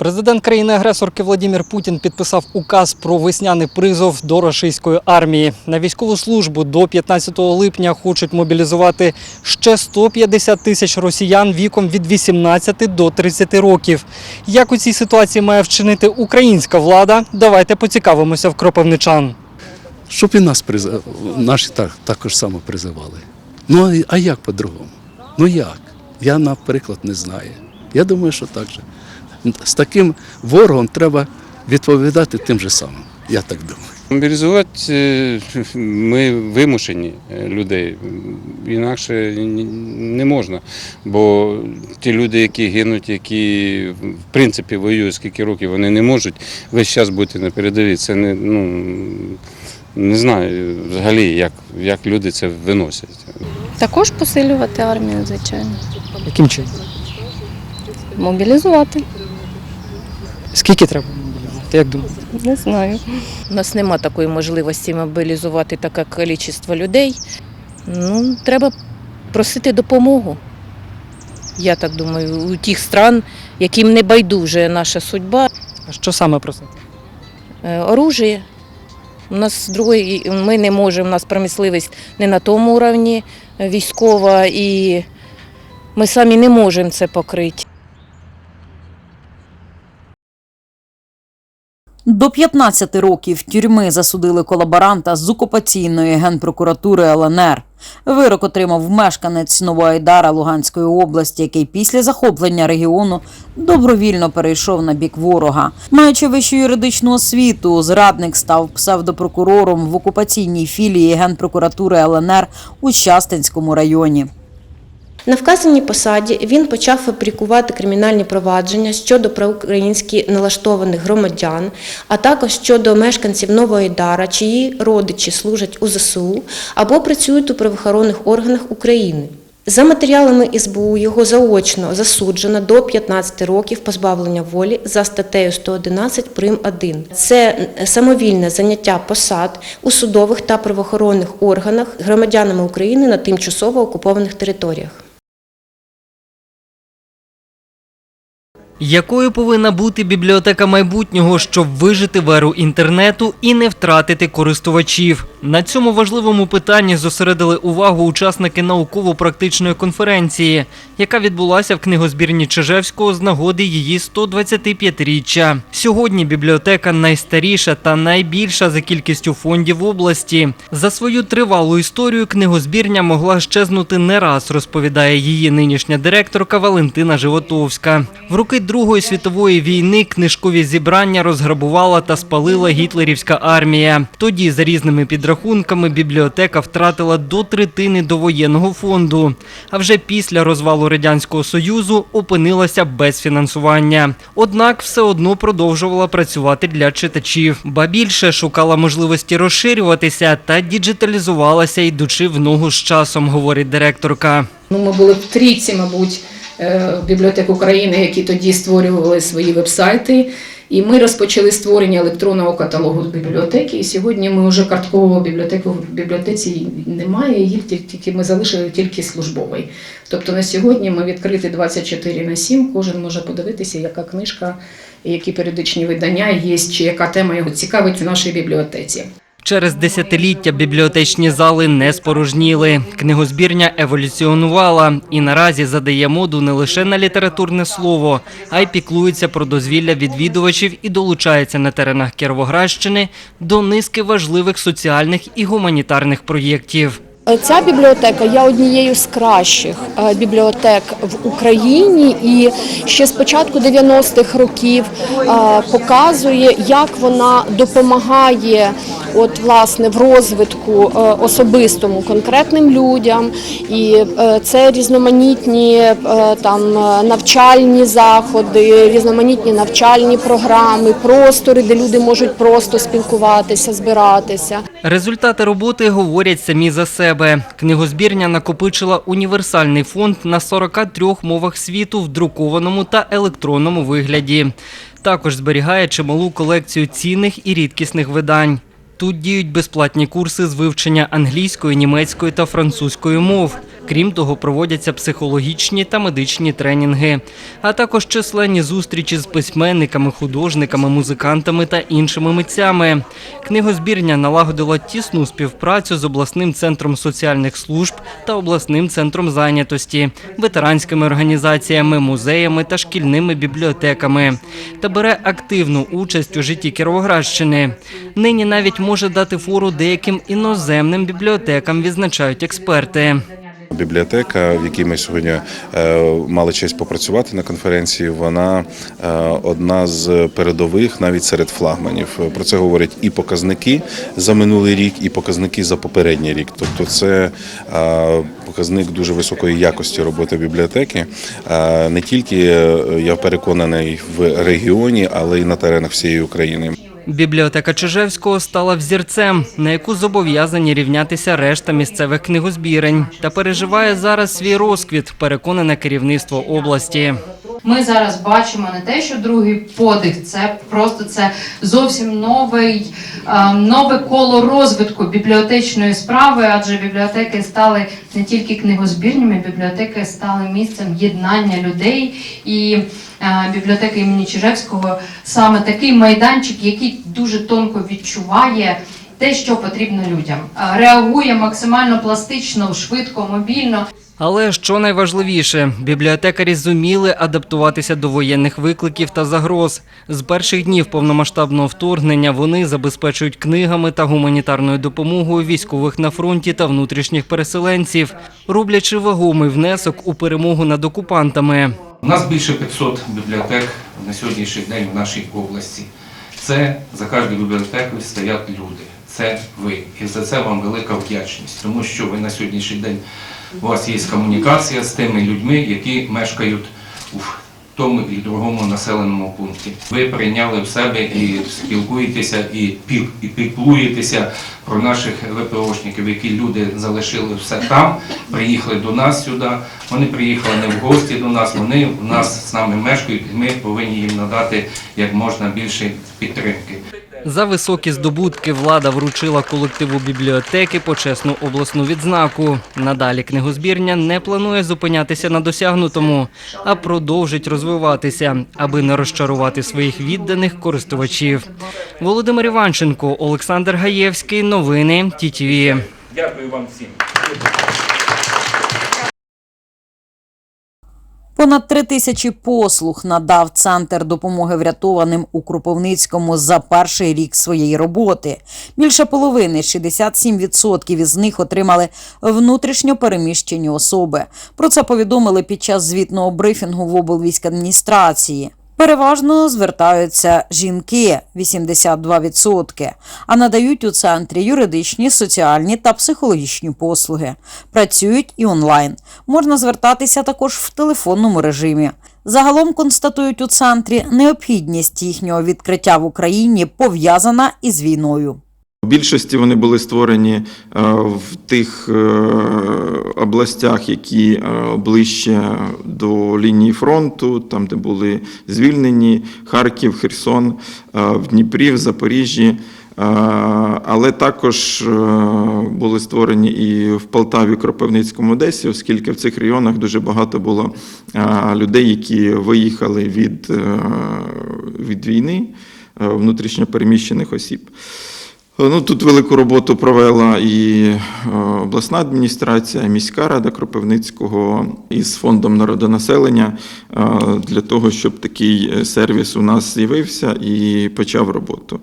Президент країни-агресорки Владимир Путін підписав указ про весняний призов до російської армії. На військову службу до 15 липня хочуть мобілізувати ще 150 тисяч росіян віком від 18 до 30 років. Як у цій ситуації має вчинити українська влада? Давайте поцікавимося в кропивничан. Щоб і нас призив... наші так, також само призивали. Ну а- як по-другому? Ну як? Я, наприклад, не знаю. Я думаю, що так же. З таким ворогом треба відповідати тим же самим. Я так думаю. Мобілізувати е, ми вимушені е, людей, інакше не можна. Бо ті люди, які гинуть, які в принципі воюють скільки років, вони не можуть весь час бути на передовій. Це не, ну, не знаю взагалі, як, як люди це виносять. Також посилювати армію, звичайно. Яким чином? Мобілізувати. Скільки треба мобілізувати? Як думаєте? Не знаю. У нас нема такої можливості мобілізувати таке кількість людей. Ну, треба просити допомогу. Я так думаю, у тих стран, яким не байдуже наша судьба, А що саме просити? Е, оружие. У нас другої, ми не можемо, у нас промисловість не на тому уровні е, військова, і ми самі не можемо це покрити. До 15 років тюрми засудили колаборанта з окупаційної генпрокуратури ЛНР. Вирок отримав мешканець Новоайдара Луганської області, який після захоплення регіону добровільно перейшов на бік ворога. Маючи вищу юридичну освіту, зрадник став псевдопрокурором в окупаційній філії генпрокуратури ЛНР у Щастинському районі. На вказаній посаді він почав фабрикувати кримінальні провадження щодо проукраїнськи налаштованих громадян, а також щодо мешканців Нової Дара, чиї родичі служать у ЗСУ або працюють у правоохоронних органах України. За матеріалами СБУ його заочно засуджено до 15 років позбавлення волі за статтею 111 прим. 1. Це самовільне заняття посад у судових та правоохоронних органах громадянами України на тимчасово окупованих територіях. Якою повинна бути бібліотека майбутнього, щоб вижити в еру інтернету і не втратити користувачів? На цьому важливому питанні зосередили увагу учасники науково-практичної конференції, яка відбулася в книгозбірні Чижевського з нагоди її 125-річчя. Сьогодні бібліотека найстаріша та найбільша за кількістю фондів в області. За свою тривалу історію книгозбірня могла щезнути не раз, розповідає її нинішня директорка Валентина Животовська. В роки Другої світової війни книжкові зібрання розграбувала та спалила гітлерівська армія. Тоді, за різними підрахунками, бібліотека втратила до третини довоєнного фонду. А вже після розвалу радянського союзу опинилася без фінансування. Однак все одно продовжувала працювати для читачів. Ба більше шукала можливості розширюватися та діджиталізувалася, йдучи в ногу з часом, говорить директорка. Ну, ми були в трійці, мабуть, бібліотек України, які тоді створювали свої вебсайти. І ми розпочали створення електронного каталогу бібліотеки. І сьогодні ми вже карткового бібліотеку в бібліотеці немає, їх тільки ми залишили тільки службовий. Тобто на сьогодні ми відкриті 24 на 7, Кожен може подивитися, яка книжка, які періодичні видання є, чи яка тема його цікавить в нашій бібліотеці. Через десятиліття бібліотечні зали не спорожніли. Книгозбірня еволюціонувала і наразі задає моду не лише на літературне слово, а й піклується про дозвілля відвідувачів і долучається на теренах Кіровоградщини до низки важливих соціальних і гуманітарних проєктів. Ця бібліотека є однією з кращих е, бібліотек в Україні, і ще з початку 90-х років е, показує, як вона допомагає от власне в розвитку е, особистому конкретним людям. І е, це різноманітні е, там навчальні заходи, різноманітні навчальні програми, простори, де люди можуть просто спілкуватися, збиратися. Результати роботи говорять самі за себе. Книгозбірня накопичила універсальний фонд на 43 мовах світу в друкованому та електронному вигляді. Також зберігає чималу колекцію цінних і рідкісних видань. Тут діють безплатні курси з вивчення англійської, німецької та французької мов. Крім того, проводяться психологічні та медичні тренінги, а також численні зустрічі з письменниками, художниками, музикантами та іншими митцями. Книгозбірня налагодила тісну співпрацю з обласним центром соціальних служб та обласним центром зайнятості, ветеранськими організаціями, музеями та шкільними бібліотеками та бере активну участь у житті Кіровоградщини. Нині навіть може дати фору деяким іноземним бібліотекам, відзначають експерти. Бібліотека, в якій ми сьогодні е, мали честь попрацювати на конференції, вона е, одна з передових навіть серед флагманів. Про це говорять і показники за минулий рік, і показники за попередній рік. Тобто, це е, показник дуже високої якості роботи бібліотеки. Не тільки я переконаний в регіоні, але й на теренах всієї України. Бібліотека Чижевського стала взірцем, на яку зобов'язані рівнятися решта місцевих книгозбірень, та переживає зараз свій розквіт, переконане керівництво області. Ми зараз бачимо не те, що другий подих, це просто це зовсім новий, е, нове коло розвитку бібліотечної справи, адже бібліотеки стали не тільки книгозбірнями, бібліотеки стали місцем єднання людей. І е, бібліотека імені Чижевського саме такий майданчик, який дуже тонко відчуває. Те, що потрібно людям, Е, реагує максимально пластично, швидко, мобільно. Але що найважливіше, бібліотекарі зуміли адаптуватися до воєнних викликів та загроз. З перших днів повномасштабного вторгнення вони забезпечують книгами та гуманітарною допомогою військових на фронті та внутрішніх переселенців, роблячи вагомий внесок у перемогу над окупантами. У нас більше 500 бібліотек на сьогоднішній день в нашій області. Це за кожною бібліотекою стоять люди. Це ви. І за це вам велика вдячність, тому що ви на сьогоднішній день у вас є комунікація з тими людьми, які мешкають у тому і другому населеному пункті. Ви прийняли в себе і спілкуєтеся, і піл- і піклуєтеся про наших ВПОшників, які люди залишили все там, приїхали до нас сюди. Вони приїхали не в гості до нас, вони в нас з нами мешкають, і ми повинні їм надати як можна більше підтримки. За високі здобутки влада вручила колективу бібліотеки почесну обласну відзнаку. Надалі книгозбірня не планує зупинятися на досягнутому, а продовжить розвиватися, аби не розчарувати своїх відданих користувачів. Володимир Іванченко, Олександр Гаєвський. Новини ТІТВ. Дякую вам всім. Понад три тисячі послуг надав центр допомоги врятованим у Кропивницькому за перший рік своєї роботи. Більше половини, 67% із них отримали внутрішньо переміщені особи. Про це повідомили під час звітного брифінгу в облвійськадміністрації. Переважно звертаються жінки 82%, а надають у центрі юридичні, соціальні та психологічні послуги. Працюють і онлайн. Можна звертатися також в телефонному режимі. Загалом констатують у центрі необхідність їхнього відкриття в Україні пов'язана із війною. У більшості вони були створені е, в тих е, областях, які е, ближче до лінії фронту, там, де були звільнені Харків, Херсон, в Дніпрі, в Запоріжжі. Але також були створені і в Полтаві, Кропивницькому, Одесі, оскільки в цих районах дуже багато було людей, які виїхали від, від війни, е, внутрішньо переміщених осіб. Ну, тут велику роботу провела і е, обласна адміністрація, і міська рада Кропивницького із фондом народонаселення е, для того, щоб такий сервіс у нас з'явився і почав роботу.